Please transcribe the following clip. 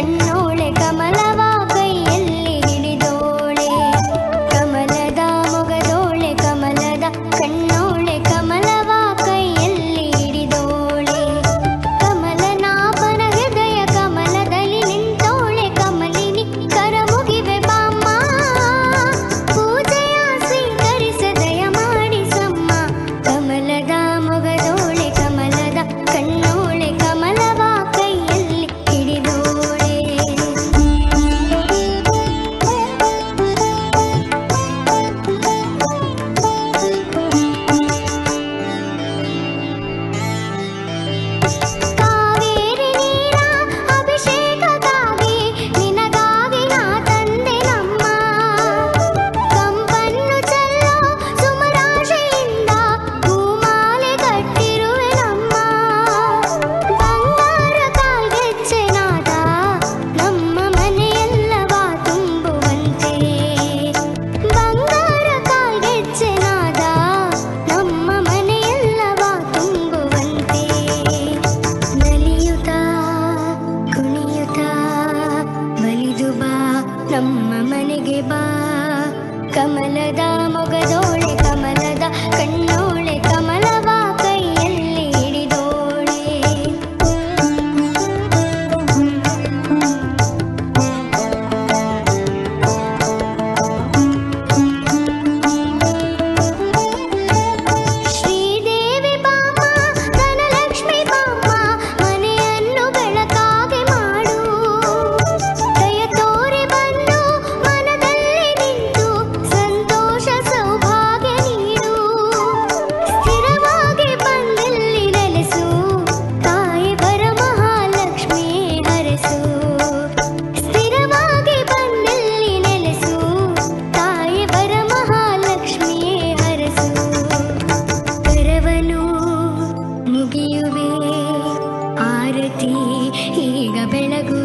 கண்ணோளே கமலா ನಮ್ಮ ಮನೆಗೆ ಬಾ. ಕಮಲದ ಮೊಗದೋಳೆ ಕಮಲದ ಕಣ್ಣ ಭಾರತಿ ಈಗ ಬೆಳಗು